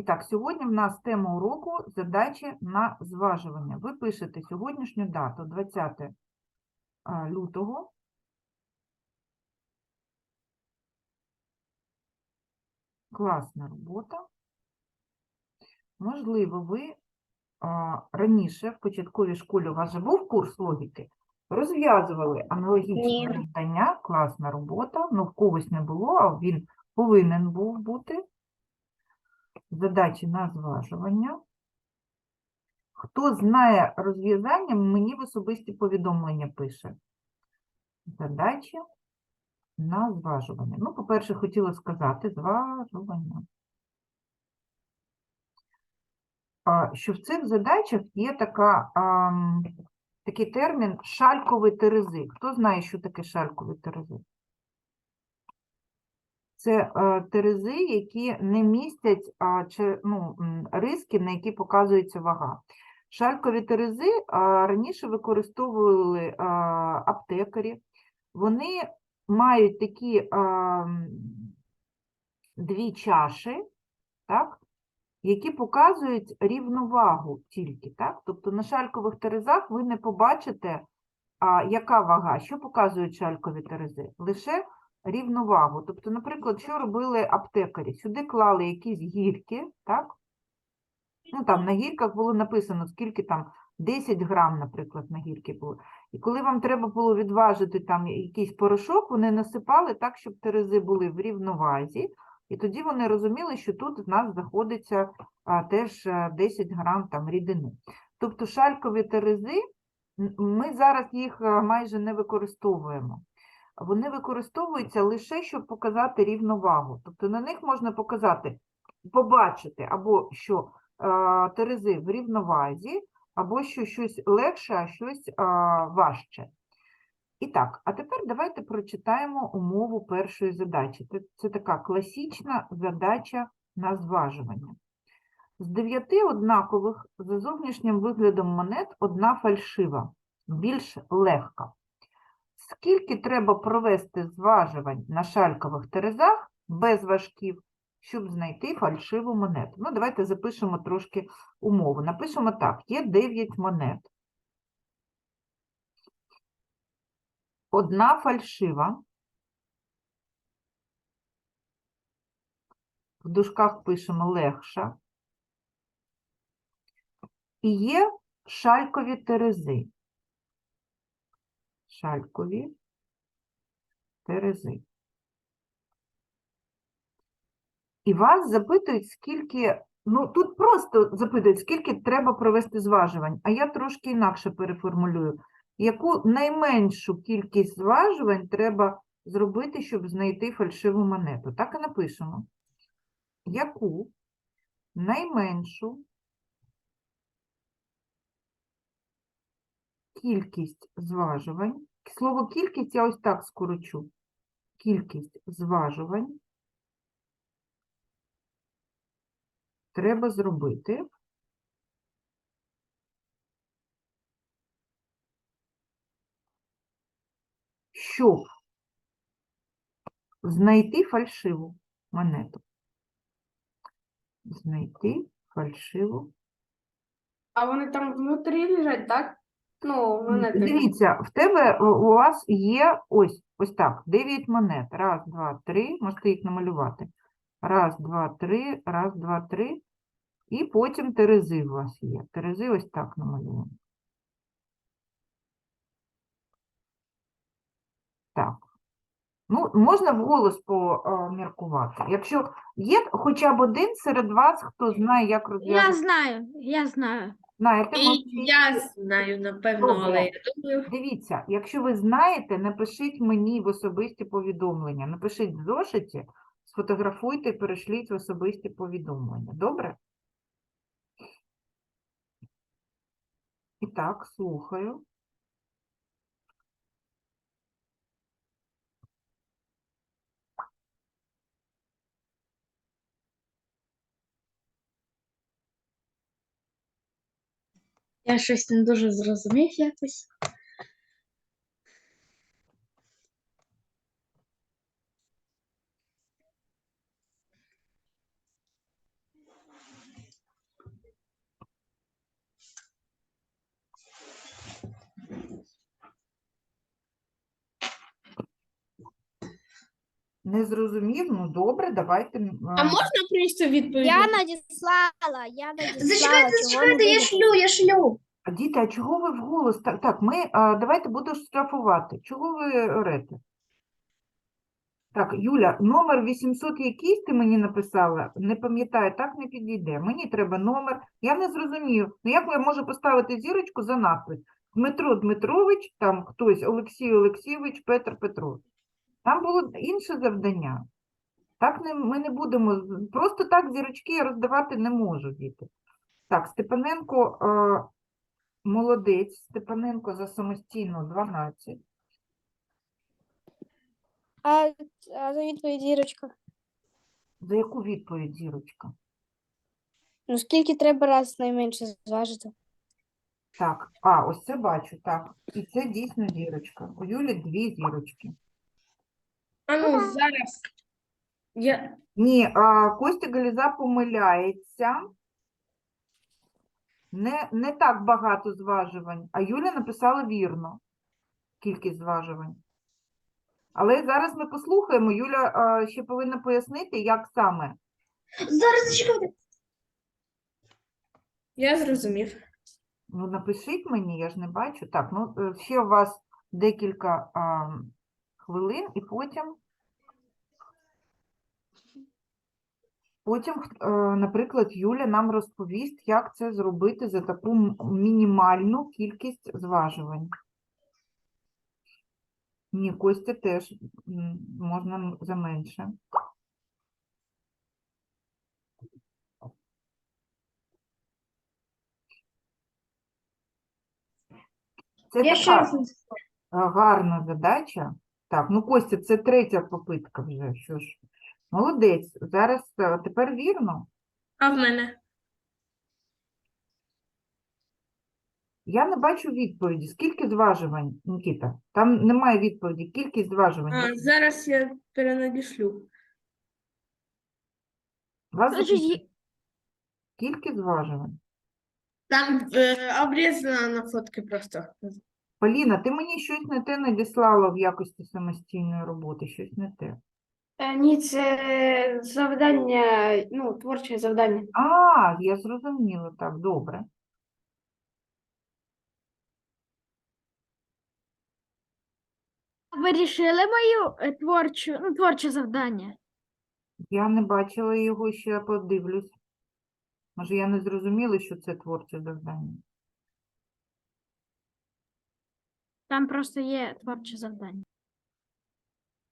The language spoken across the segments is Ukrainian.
І так, сьогодні в нас тема уроку задачі на зважування. Ви пишете сьогоднішню дату 20 лютого. Класна робота. Можливо, ви раніше в початковій школі у вас же був курс логіки, розв'язували аналогічні Ні. завдання, класна робота, ну в когось не було, а він повинен був бути. Задачі на зважування. Хто знає розв'язання, мені в особисті повідомлення пише. Задачі на зважування. Ну, по-перше, хотіла сказати зважування. Що в цих задачах є така, ам, такий термін шалькові терези. Хто знає, що таке шалькові терези? Це е, терези, які не містять ну, риски, на які показується вага. Шалькові терези раніше використовували аптекарі. Вони мають такі дві чаші, так, які показують рівновагу тільки. Так? Тобто на шалькових терезах ви не побачите, яка вага, що показують шалькові терези. Лише рівновагу. Тобто, наприклад, що робили аптекарі? Сюди клали якісь гірки, так? Ну, там на гірках було написано, скільки там 10 грам, наприклад, на гірки було. І коли вам треба було відважити там якийсь порошок, вони насипали так, щоб терези були в рівновазі, і тоді вони розуміли, що тут в нас знаходиться а, теж 10 грам там рідини. Тобто шалькові терези, ми зараз їх майже не використовуємо. Вони використовуються лише, щоб показати рівновагу. Тобто на них можна показати, побачити, або що а, терези в рівновазі, або що щось легше, а щось а, важче. І так, а тепер давайте прочитаємо умову першої задачі. Це, це така класична задача на зважування. З дев'яти однакових за зовнішнім виглядом монет одна фальшива, більш легка. Скільки треба провести зважувань на шалькових терезах без важків, щоб знайти фальшиву монету? Ну, давайте запишемо трошки умову. Напишемо так: є 9 монет. Одна фальшива. В дужках пишемо легша. І є шалькові терези. Шалькові терези. І вас запитують, скільки, ну тут просто запитують, скільки треба провести зважувань, а я трошки інакше переформулюю. Яку найменшу кількість зважувань треба зробити, щоб знайти фальшиву монету? Так і напишемо. Яку найменшу кількість зважувань. Слово кількість я ось так скорочу. Кількість зважувань треба зробити, щоб знайти фальшиву монету. Знайти фальшиву А вони там внутрі лежать, так? Ну, монети. Дивіться, в тебе у у вас є ось ось так, 9 монет. Раз, два, три. Можете їх намалювати. Раз, два, три, раз, два, три. І потім терези у вас є. Терези ось так намалюємо. Так. Ну, можна вголос поміркувати. Якщо є хоча б один серед вас, хто знає, як Я знаю, я знаю. Знаєте, І можливо, я знаю, напевно, але я думаю, Дивіться, якщо ви знаєте, напишіть мені в особисті повідомлення. Напишіть в зошиті, сфотографуйте і перешліть в особисті повідомлення. Добре? І так, слухаю. Я щось не дуже зрозумів якось. Не зрозумів? Ну, добре, давайте. А можна просто відповідь? Я надіслала, я надіслала. Зачекайте, чого не я шлю, я шлю. А, Діти, а чого ви вголос? Так, так, ми а, давайте буду штрафувати. Чого ви орете? Так, Юля, номер 800 якийсь ти мені написала, не пам'ятаю, так не підійде. Мені треба номер. Я не зрозумію. Ну як я можу поставити зірочку за надпис? Дмитро Дмитрович, там хтось, Олексій Олексійович, Петр Петрович. Там було інше завдання. Так не, ми не будемо, просто так зірочки роздавати не можу, діти. Так, Степаненко, е, молодець, Степаненко за самостійно 12. А, а за відповідь зірочка. За яку відповідь, зірочка? Ну скільки треба раз найменше зважити? Так, а, ось це бачу, так. І це дійсно зірочка. У Юлі дві зірочки. А ну, зараз. Я... Ні, а, Костя Галіза помиляється. Не, не так багато зважувань, а Юля написала вірно кількість зважувань. Але зараз ми послухаємо. Юля а, ще повинна пояснити, як саме. Зараз зачекайте. Я зрозумів. Ну, напишіть мені, я ж не бачу. Так, ну е, ще у вас декілька а, хвилин, і потім. Потім, е, наприклад, Юля нам розповість, як це зробити за таку мінімальну кількість зважувань. Ні, Костя теж можна за менше. Це Я така раз. гарна задача. Так, ну Костя, це третя попитка вже. Що ж, молодець. Зараз е, тепер вірно. А в мене? Я не бачу відповіді. Скільки зважувань, Нікіта? Там немає відповіді. Кількість зважувань. А, зараз я перенадішлю. Вас запитують, Скільки зважувань? Там е, обрізано на фотки просто. Поліна, ти мені щось не те надіслала в якості самостійної роботи, щось не те. Е, ні, це завдання, ну, творче завдання. А, я зрозуміла, так, добре. Ви рішили мою е, творчу, ну, творче завдання? Я не бачила його, ще я подивлюсь. Може, я не зрозуміла, що це творче завдання. Там просто є творче завдання.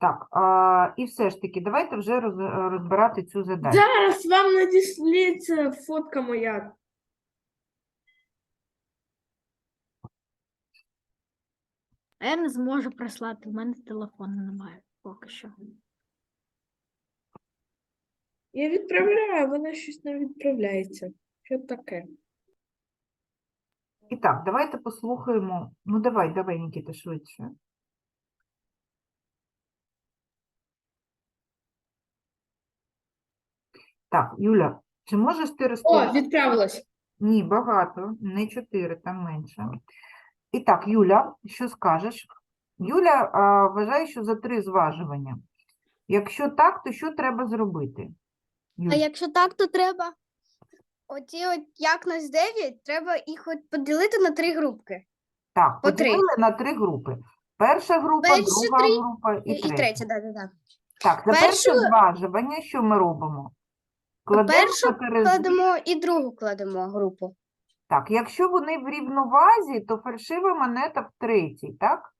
Так, а, і все ж таки, давайте вже роз, розбирати цю задачу. Зараз вам надісліться фотка моя. А я не зможу прислати, в мене телефону немає поки що. Я відправляю, вона щось не відправляється. Що таке? І так, давайте послухаємо. Ну, давай, давай, Нікіта, швидше. Так, Юля, чи можеш ти О, розповісти? відправилось. Ні, багато, не чотири, там менше. І так, Юля, що скажеш? Юля а, вважає, що за три зважування. Якщо так, то що треба зробити? А якщо так, то треба. Оці от як нас 9, треба їх от поділити на три групки. Так, по три. поділили на три групи. Перша група, Перші друга три група і, І, і третя. третя, да, да, да. Так, за Першу- перше зважування що ми робимо? Кладемо Першу терези. Кладемо і другу кладемо групу. Так, якщо вони в рівновазі, то фальшива монета в третій, так?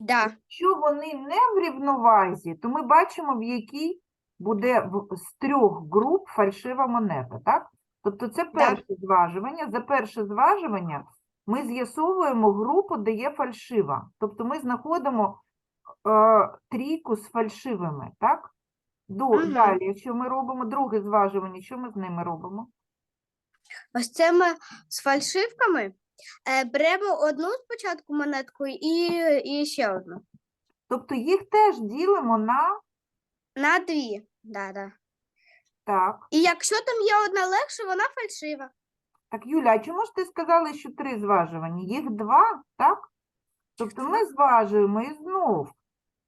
Да. Якщо вони не в рівновазі, то ми бачимо, в якій буде в- з трьох груп фальшива монета, так? Тобто це перше зважування. За перше зважування ми з'ясовуємо групу, де є фальшива. Тобто ми знаходимо е, трійку з фальшивими, так? До, Мгм. Далі, якщо ми робимо друге зважування, що ми з ними робимо? Ось це ми з фальшивками е, беремо одну спочатку монетку і, і ще одну. Тобто їх теж ділимо на На дві. Да, да. Так. І якщо там є одна легша, вона фальшива. Так, Юля, а чому ж ти сказала, що три зважування? Їх два, так? Тобто ми зважуємо і знов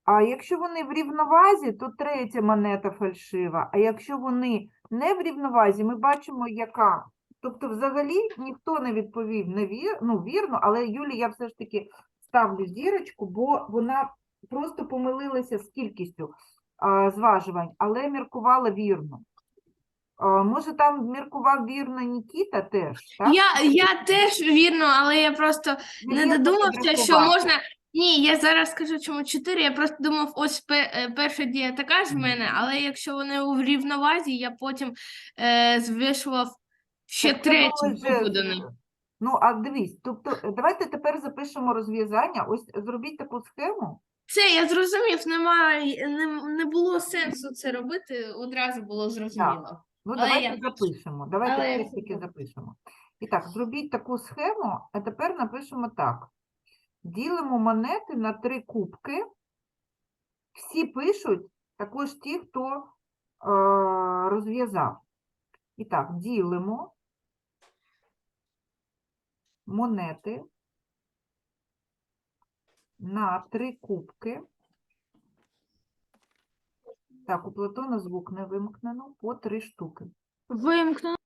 А якщо вони в рівновазі, то третя монета фальшива. А якщо вони не в рівновазі, ми бачимо, яка. Тобто, взагалі ніхто не відповів невір... ну, вірно, але Юлі я все ж таки ставлю зірочку, бо вона просто помилилася з кількістю а, зважувань, але міркувала вірно. А, може, там міркував вірно Нікіта теж, так? Я, я теж вірно, але я просто Ну, не додумався, що можна. Ні, я зараз скажу, чому 4. Я просто думав, ось пе- е, перша дія така ж в мене, але якщо вони у рівновазі, я потім е, звішував ще Так це третю вже букву до них. Ну, а дивись, тобто, е, давайте тепер запишемо розв'язання. Ось зробіть таку схему. Це я зрозумів, немає, не, не було сенсу це робити, одразу було зрозуміло. Ну, Але давайте я запишемо. Давайте Але я все ж таки запишемо. І так, зробіть таку схему, а тепер напишемо так. Ділимо монети на три кубки. Всі пишуть, також ті, хто е, розв'язав. І так, ділимо монети на три кубки. Так, у Платона звук не вимкнено, по три штуки. Вимкнув.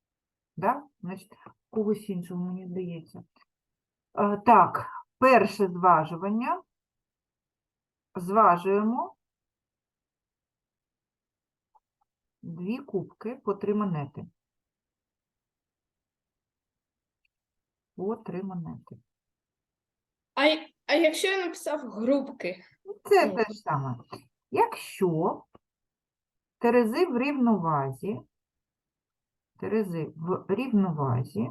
Да? Значить, когось іншого, мені здається. Е, Так, перше зважування. Зважуємо дві кубки по три монети. По три монети. А, а якщо я написав групки? Це те ж саме. Якщо терези в рівновазі, терези в рівновазі,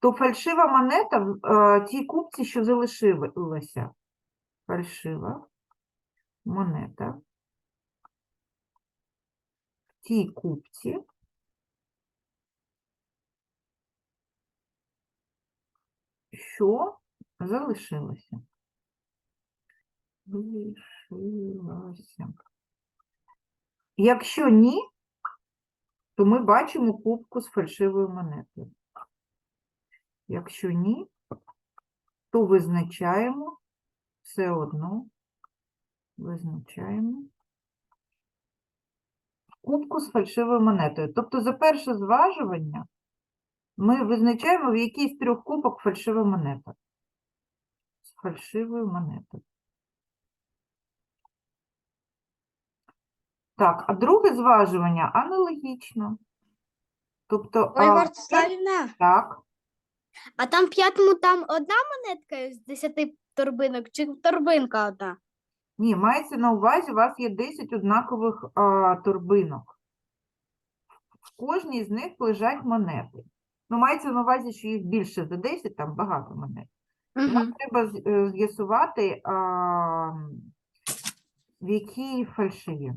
то фальшива монета в е, тій купці, що залишилася. Фальшива монета в тій купці, що залишилося. Залишилося. Якщо ні, то ми бачимо кубку з фальшивою монетою. Якщо ні, то визначаємо все одно, визначаємо кубку з фальшивою монетою. Тобто за перше зважування ми визначаємо, в якій з трьох кубок фальшива монета. З фальшивою монетою. Так, а друге зважування аналогічно. Тобто, Ой, а, Вартиславівна, так, а там в п'ятому там одна монетка з 10 торбинок, чи торбинка одна? ні, мається на увазі, у вас є 10 однакових а, торбинок. В кожній з них лежать монети. Ну, мається на увазі, що їх більше за 10, там багато монет. Нам треба з- е, з'ясувати, а, в якій фальшиві.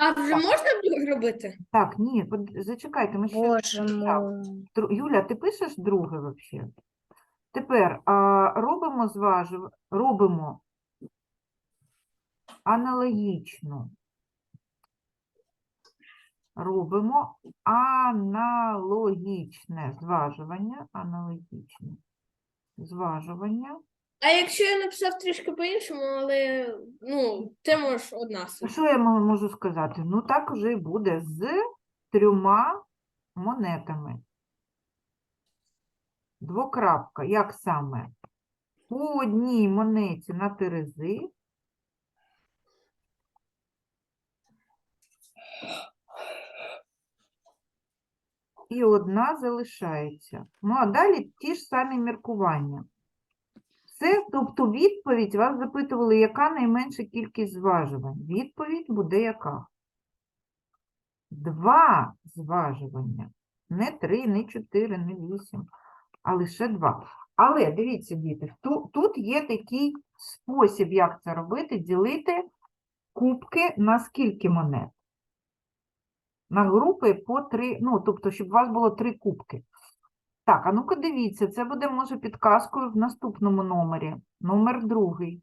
А вже можна було робити? Так, ні, под- зачекайте, ми ще Боже мой. Юля, ти пишеш друге взагалі? Тепер а, робимо зважив... робимо аналогічно. Робимо аналогічне зважування, аналогічне зважування. А якщо я написав трішки по-іншому, але ну, ти можеш одна Ну, Що я мо- можу сказати? Ну, так вже і буде з трьома монетами. Двокрапка. Як саме? По одній монеті на терези. І одна залишається. Ну, а далі ті ж самі міркування. Це, тобто відповідь, вас запитували, яка найменша кількість зважувань. Відповідь буде яка? Два зважування. Не три, не чотири, не вісім, а лише два. Але дивіться, діти, ту- тут є такий спосіб, як це робити, ділити кубки на скільки монет? На групи по три, ну, тобто, щоб у вас було три кубки. Так, а ну-ка дивіться, це буде, може, підказкою в наступному номері. Номер другий.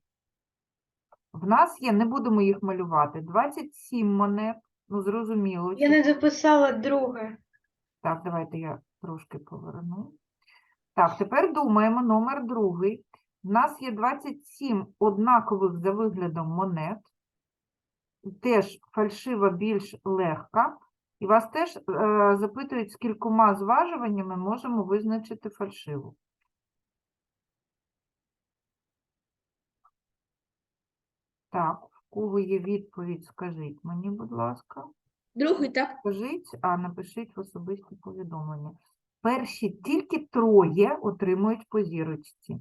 В нас є, не будемо їх малювати, 27 монет. Ну, зрозуміло. Я не дописала друге. Так, давайте я трошки поверну. Так, тепер думаємо номер другий. У нас є 27 однакових за виглядом монет. Теж фальшива більш легка. І вас теж е, запитують, з кількома зважуваннями можемо визначити фальшиву. Так, в кого є відповідь, скажіть мені, будь ласка. Другий, так? Скажіть, а напишіть в особисті повідомлення. Перші тільки троє отримують по зірочці.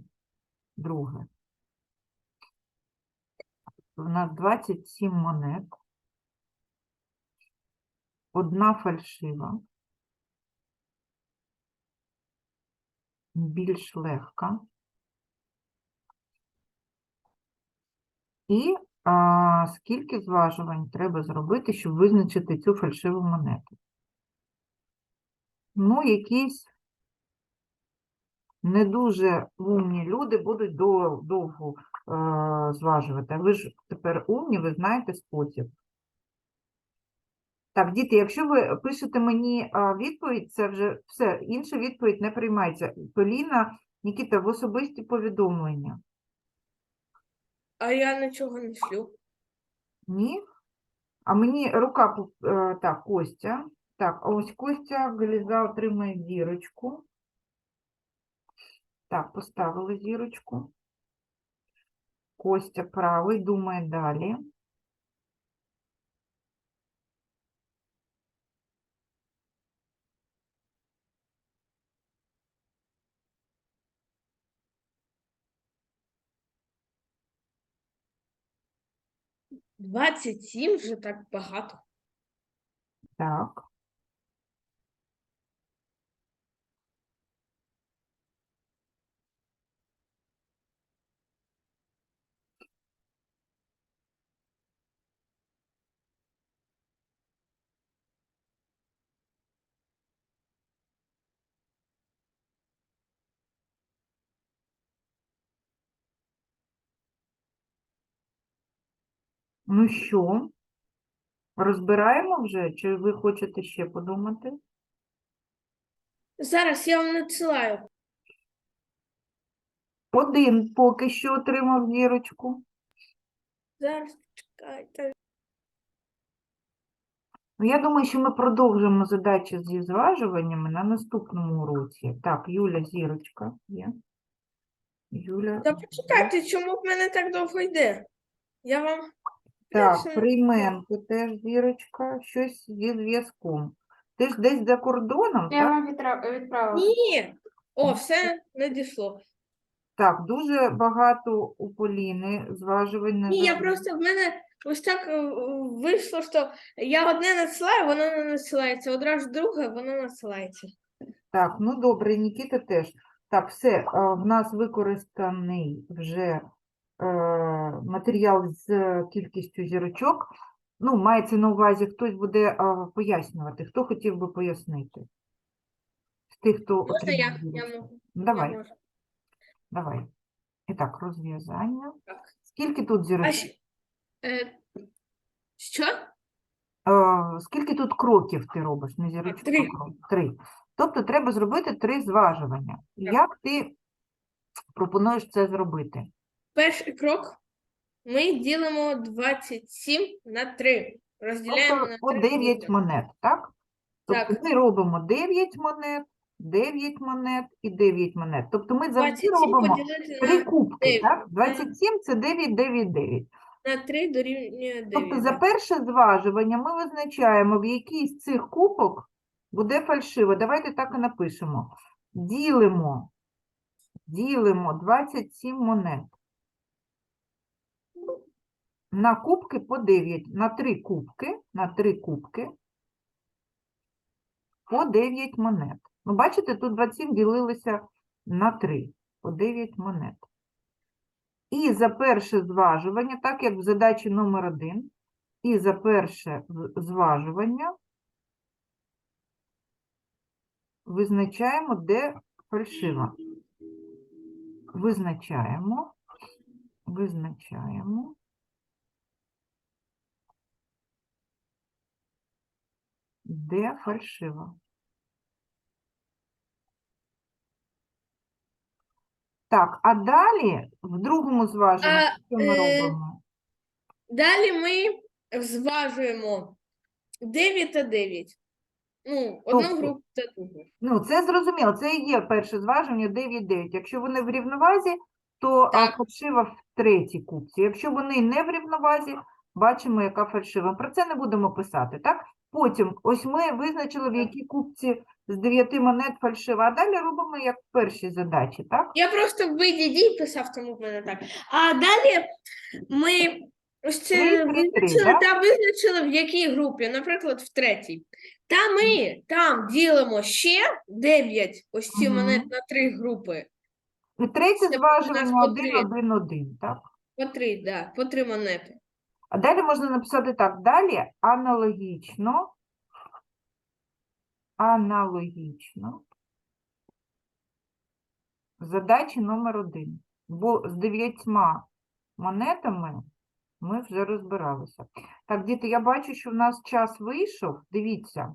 Друге. У нас 27 монет. Одна фальшива. Більш легка. І а, скільки зважувань треба зробити, щоб визначити цю фальшиву монету? Ну, якісь не дуже умні люди будуть довго е, зважувати. Ви ж тепер умні, ви знаєте спосіб. Так, діти, якщо ви пишете мені відповідь, це вже все, інша відповідь не приймається. Поліна, Нікіта, в особисті повідомлення. А я нічого не шлю. Ні? А мені рука, е, так, Костя. Так, а ось Костя Галіза отримає зірочку. Так, поставили зірочку. Костя правий, думає далі. Двадцять сім вже так багато. Так. Ну що, розбираємо вже, чи ви хочете ще подумати? Зараз я вам надсилаю. Один поки що отримав зірочку. Зараз чекайте. Ну, я думаю, що ми продовжимо задачі зі зважуваннями на наступному уроці. Так, Юля, зірочка є. Юля. Та почекайте, чому в мене так довго йде? Я вам Так, ще теж зірочка, щось зі зв'язком. Ти ж десь за кордоном, Я так? вам відра- відправила. Ні. О, все надійшло. Так, дуже багато у Поліни зважувань не Ні, я просто в мене ось так е, вийшло, що я одне надсилаю, воно не надсилається. Одразу друге, воно надсилається. Так, ну добре, Нікіта теж. Так, все, а, в нас використаний вже е, матеріал з кількістю зірочок. Ну, мається на увазі, хтось буде пояснювати. Хто хотів би пояснити? З тих, хто Можна я? Я можу. Ну, Я Давай, можу. давай. І так, розв'язання. Скільки тут зірочок? е, що? Е, скільки тут кроків ти робиш? Не зірочок, три. Три. Тобто треба зробити три зважування. Так. Як ти пропонуєш це зробити? Перший крок. Ми ділимо 27 на 3. Розділяємо Тобто на по 3 9 монет, так? Тобто Так. ми робимо 9 монет, 9 монет і 9 монет. Тобто ми завжди 27 робимо поділити три на, кубки, дев'ять. так? 27 це 9, 9, 9. на 3 дорівнює 9. Тобто за перше зважування ми визначаємо, в який з цих кубок буде фальшиво. Давайте так і напишемо. Ділимо, ділимо 27 монет на кубки по 9, на 3 кубки, на 3 кубки по 9 монет. Ну, бачите, тут 27 ділилися на 3, по 9 монет. І за перше зважування, так як в задачі номер 1, і за перше зважування визначаємо, де фальшива. Визначаємо, визначаємо. Де фальшива? Так, а далі в другому зваженні, А, що ми е, робимо? Далі ми зважуємо 9 та 9. Ну, одну Тобто- групу та другу. Ну, це зрозуміло, це і є перше зваження 9-9. Якщо вони в рівновазі, то а, Так. фальшива в третій купці. Якщо вони не в рівновазі, бачимо, яка фальшива. Про це не будемо писати, так? Потім, ось ми визначили, в якій купці з 9 монет фальшива, а далі робимо як в першій задачі, так? Я просто в дій писав, тому в мене так. А далі ми ось це Три, три, три, визначили да? та визначили, в якій групі, наприклад, в третій. Та ми там ділимо ще 9 ось ці Мгм. монет на три групи. І третє у нас по 1, три. 1, 1, так? По три, да, по три монети. А далі можна написати так, далі аналогічно, аналогічно, задачі номер один. Бо з дев'ятьма монетами ми вже розбиралися. Так, діти, я бачу, що в нас час вийшов. Дивіться.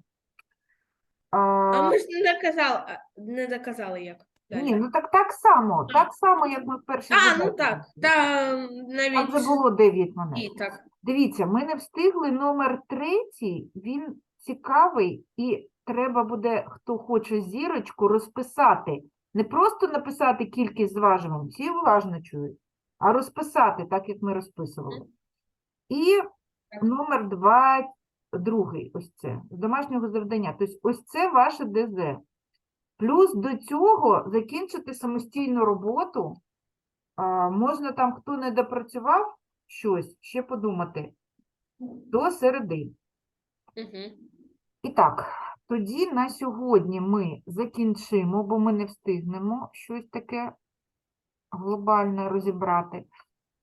А А, ми ж не доказали, не доказали як. Ні, ну так так само, так само, як ми в першій а, ну задачі так, та Там вже було 9 монет. і так. Дивіться, ми не встигли номер третій, він цікавий, і треба буде, хто хоче зірочку, розписати. Не просто написати кількість зважувань, всі уважно чують, а розписати, так як ми розписували. І номер два, другий, ось це, з домашнього завдання. Тобто ось це ваше ДЗ. Плюс до цього закінчити самостійну роботу. Можна там, хто не допрацював щось, ще подумати до середи. Угу. І так, тоді на сьогодні ми закінчимо, бо ми не встигнемо щось таке глобальне розібрати.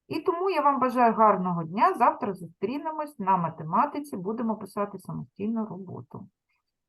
І тому я вам бажаю гарного дня. Завтра зустрінемось на математиці, будемо писати самостійну роботу.